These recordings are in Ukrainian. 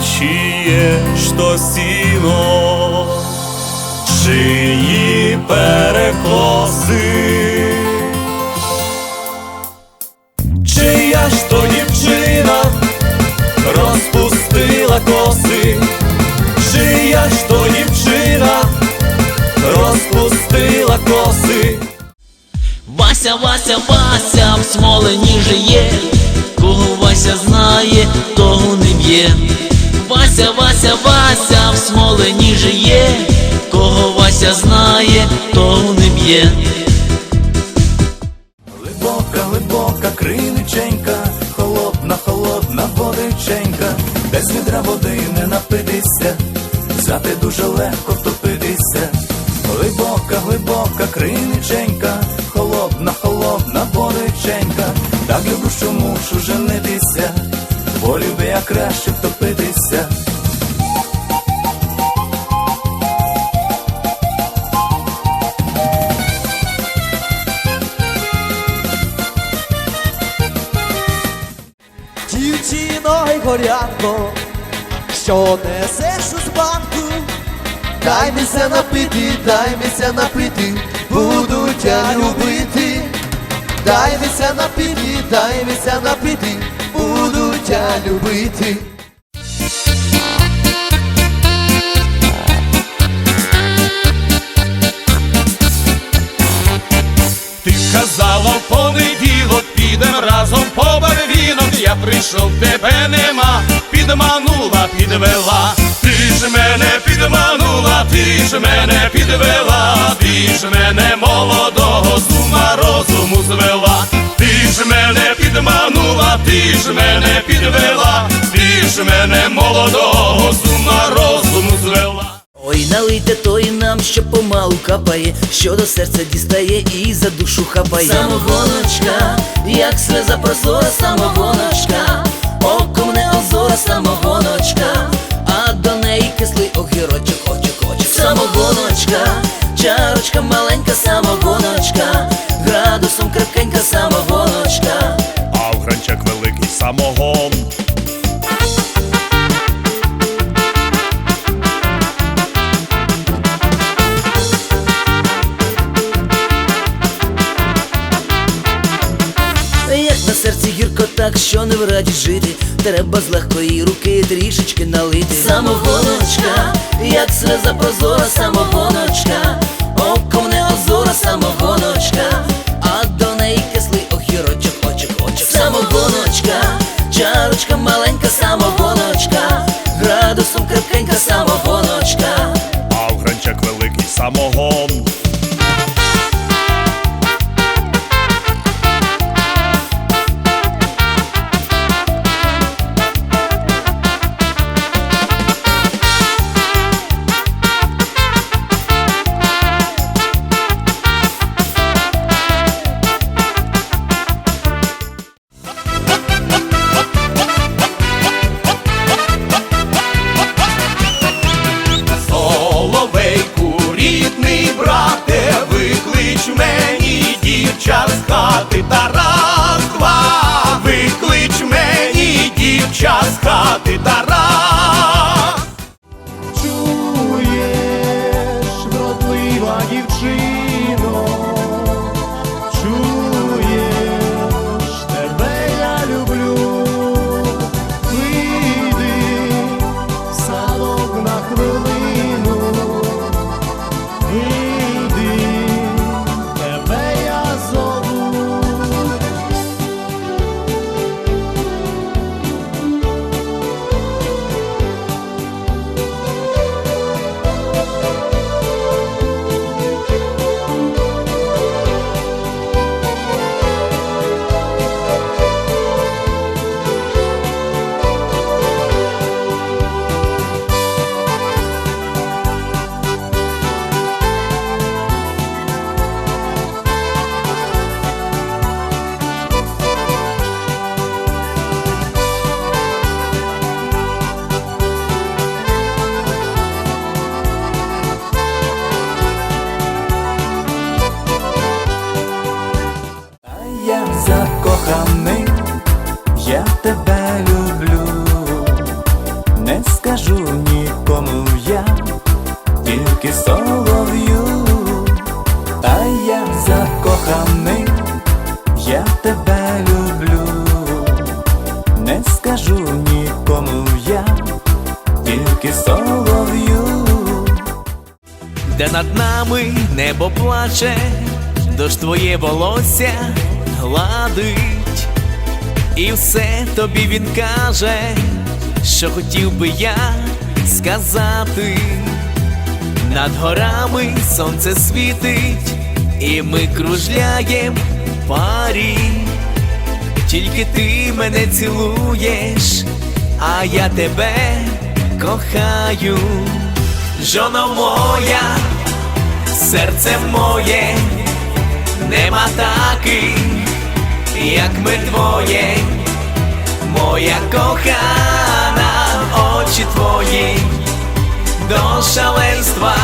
чиє ж то сіно, чиї перекоси, чия ж то дівчина розпустила коси, чия ж то дівчина розпустила коси. Вася, Вася, Вася, в смолені жиє, кого Вася знає, того не б'є. Вася, Вася, Вася, в смолені жиє, кого Вася знає, того не б'є. Глибока, глибока криниченька, холодна, холодна водиченька, без відра води не напитися, зате дуже легко втопитися. Глибока, глибока криниченька, холодна, холодна водиченька, так люблю, що мушу женитися, бо люби я краще втопитися. Дівчино й горянко, що несеш у банку, дай мися напити, дай мися напити, буду тя любити, дай мися напити, дай мися напити, буду любити. Ти казала в понеділок, підем разом по барвінок. Я прийшов, тебе нема, підманула, підвела. Ти ж мене підманула, ти ж мене підвела, ти ж мене молодого з ума розуму звела. Ти ж мене підманула, ти ж мене підвела, ти ж мене молодого з розуму звела. Ой, налийте той нам, що помалу капає, що до серця дістає і за душу хапає. Самогоночка, як сльоза прозора, самогоночка, оком не озора, самогоночка, а до неї кислий огірочок, очок, очок. Самогоночка, чарочка маленька, самогоночка, градусом крепкенька не в раді жити, треба з легкої руки трішечки налити. Самогоночка, як сльоза прозора, самогоночка, оком не озора, самогоночка, а до неї кислий огірочок, очок, очок. Самогоночка, чарочка маленька, самогоночка, градусом крепкенька самогоночка. А в гранчак великий самогон. Над нами небо плаче, дощ твоє волосся гладить, і все тобі він каже, що хотів би я сказати. Над горами сонце світить, і ми кружляєм парі. Тільки ти мене цілуєш, а я тебе кохаю. Жоно моя, серце моє, нема таких, як ми двоє, моя кохана, очі твої до шаленства,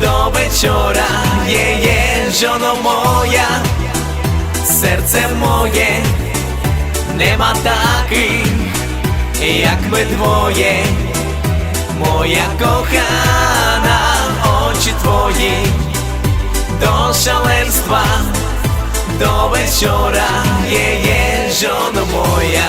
до вечора. Є, є, жоно моя, серце моє, нема таких, як ми двоє, моя кохана, очі твої, до шаленства, до вечора є, є, жона моя.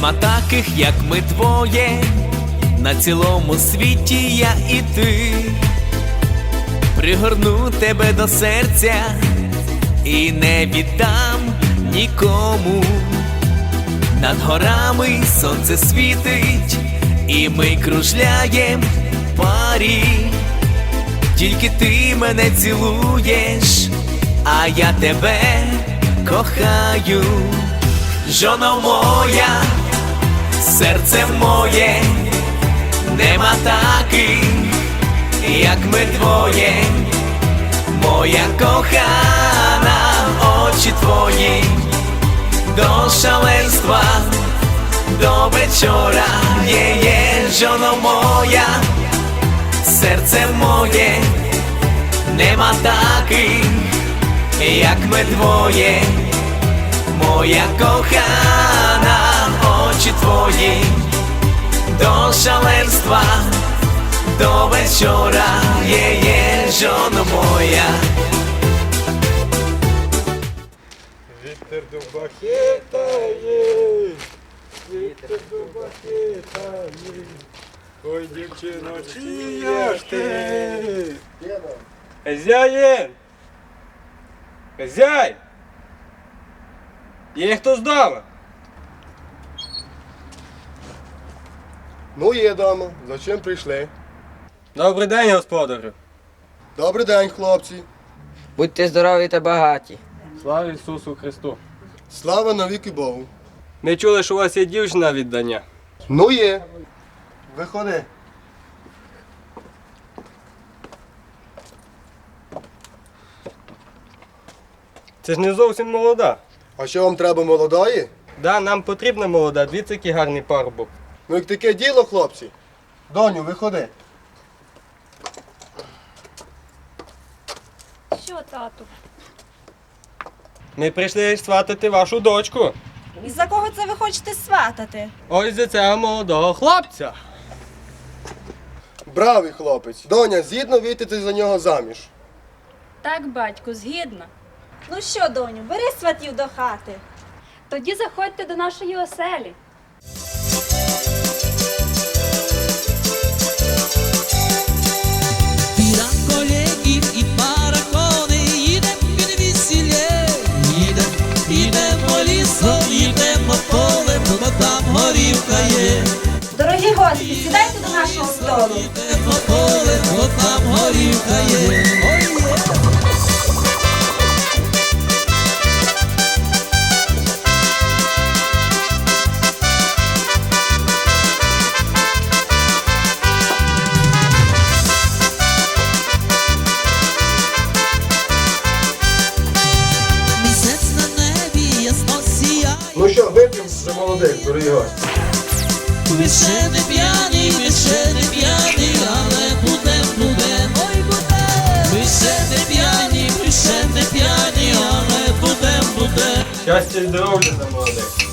Нема таких, як ми двоє, на цілому світі я і ти. Пригорну тебе до серця і не віддам нікому. Над горами сонце світить, і ми кружляєм парі. Тільки ти мене цілуєш, а я тебе кохаю. Жоно моя, серце моє, нема таких, як ми двоє, моя кохана, очі твої, до шаленства, до вечора. Є, є, жоно моя, серце моє, нема таких, як ми двоє. Моя кохана, дуба хитає, вітер дуба хитає. Ой, дівчино, чия ж ти? Хазяїн! Хазяй! Є хто здава? Ну, є дома. Зачем прийшли? Добрий день, господарю. Добрий день, хлопці. Будьте здорові та багаті. Слава Ісусу Христу. Слава навіки Богу. Ми чули, що у вас є дівчина віддання. Ну є. Виходи. Це ж не зовсім молода. А що вам треба молодої? Да, нам потрібна молода, дивіться, який гарний парубок. Ну як таке діло, хлопці. Доню, виходи. Що, тату? Ми прийшли сватати вашу дочку. І за кого це ви хочете сватати? Ось за цього молодого хлопця. Бравий хлопець. Доня, згідно вийти за нього заміж. Так, батьку, згідно. Ну що, доню, бери сватів до хати. Тоді заходьте до нашої оселі. Нашого столу. їдемо полем, там горівка є. Ой. Ну що, вип'ємо за молодих, дорогі гості. Щастя і здоров'я за молодих.